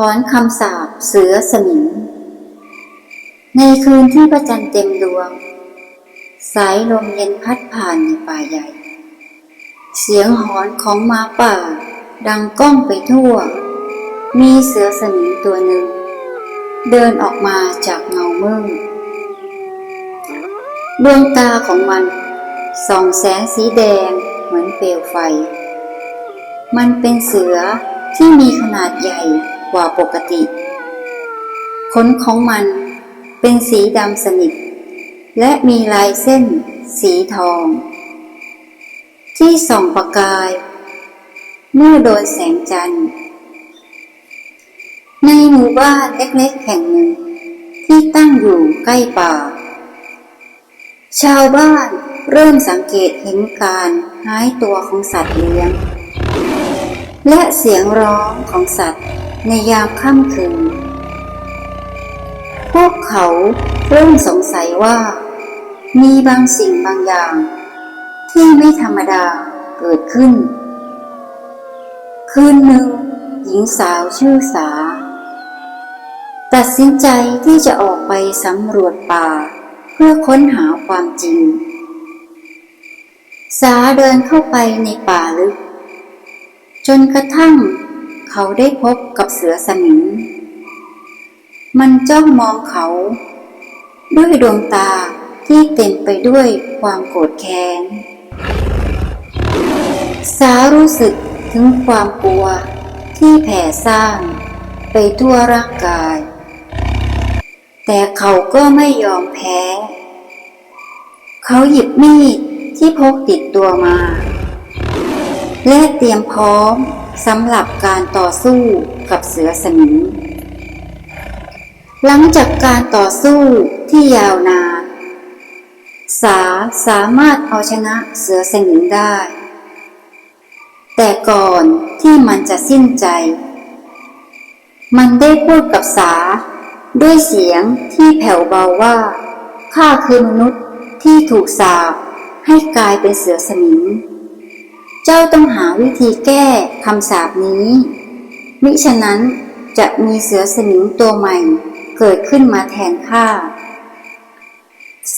ถอนคำสาปเสือสมิง ในคืนที่พระจันทร์เต็มดวง สายลมเย็นพัดผ่านในป่าใหญ่ เสียงหอนของหมาป่า ดังก้องไปทั่ว มีเสือสมิงตัวหนึ่ง เดินออกมาจากเงามืดดวงตาของมันส่องแสงสีแดงเหมือนเปลวไฟ มันเป็นเสือที่มีขนาดใหญ่ กว่าปกติ ขนของมันเป็นสีดำสนิท และมีลายเส้นสีทอง ที่ส่องประกาย เมื่อโดนแสงจันทร์ ในหมู่บ้านเล็กๆแห่งหนึ่ง ที่ตั้งอยู่ใกล้ป่า ชาวบ้านเริ่มสังเกตเห็นการหายตัวของสัตว์เลี้ยง และเสียงร้องของสัตว์ ในยามค่ำคืน พวกเขาเริ่มสงสัยว่า มีบางสิ่งบางอย่าง ที่ไม่ธรรมดาเกิดขึ้น คืนหนึ่ง หญิงสาวชื่อสา ตัดสินใจที่จะออกไปสำรวจป่า เพื่อค้นหาความจริง สาเดินเข้าไปในป่าลึก จนกระทั่ง เขาได้พบกับเสือสมิง มันจ้องมองเขา ด้วยดวงตาที่เต็มไปด้วยความโกรธแค้น สารู้สึกถึงความกลัวที่แผ่ซ่านไปทั่วร่างกาย แต่เขาก็ไม่ยอมแพ้ เขาหยิบมีดที่พกติดตัวมา และเตรียมพร้อม สำหรับการต่อสู้กับเสือสมิง หลังจากการต่อสู้ที่ยาวนาน สาสามารถเอาชนะเสือสมิงได้ แต่ก่อนที่มันจะสิ้นใจ มันได้พูดกับสาด้วยเสียงที่แผ่วเบาว่าข้าคือมนุษย์ที่ถูกสาปให้กลายเป็นเสือสมิง เจ้าต้องหาวิธีแก้คำสาปนี้ มิฉะนั้นจะมีเสือสมิงตัวใหม่เกิดขึ้นมาแทนข้า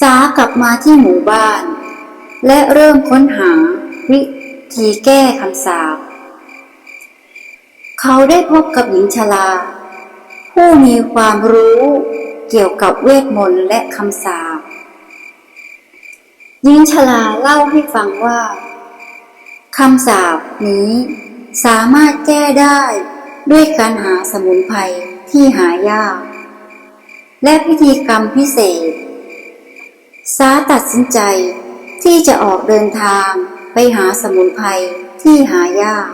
สากลับมาที่หมู่บ้าน และเริ่มค้นหาวิธีแก้คำสาปเขาได้พบกับหญิงชรา ผู้มีความรู้เกี่ยวกับเวทมนต์และคำสาปหญิงชราเล่าให้ฟังว่า คำสาปนี้ สามารถแก้ได้ด้วยการหาสมุนไพรที่หายาก และพิธีกรรมพิเศษ สาตัดสินใจที่จะออกเดินทางไปหาสมุนไพรที่หายาก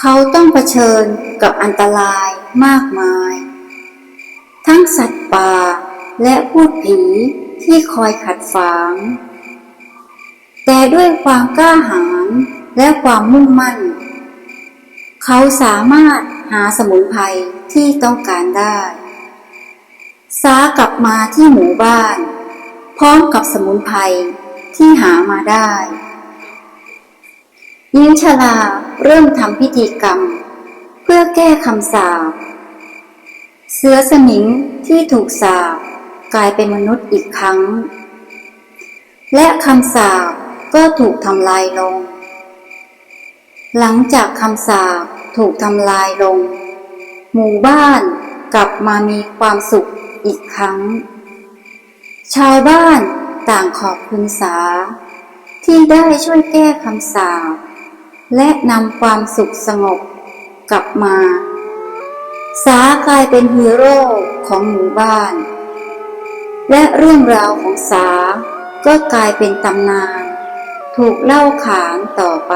เขาต้องเผชิญกับอันตรายมากมาย ทั้งสัตว์ป่าและพูดผีที่คอยขัดฝางแต่ด้วยความกล้าหาญ และความมุ่งมั่น เขาสามารถหาสมุนไพรที่ต้องการได้สากลับมาที่หมู่บ้าน พร้อมกับสมุนไพรที่หามาได้หญิงชราเริ่มทำพิธีกรรม เพื่อแก้คำสาปเสือสมิงที่ถูกสาปกลายเป็นมนุษย์อีกครั้ง และคำสาปก็ถูกทำลายลง หลังจากคำสาปถูกทำลายลง หมู่บ้านกลับมามีความสุขอีกครั้ง ชาวบ้านต่างขอบคุณสา ที่ได้ช่วยแก้คำสาปและนำความสุขสงบกลับมา สากลายเป็นฮีโร่ของหมู่บ้าน และเรื่องราวของสาก็กลายเป็นตำนาน ถูกเล่าขานต่อไป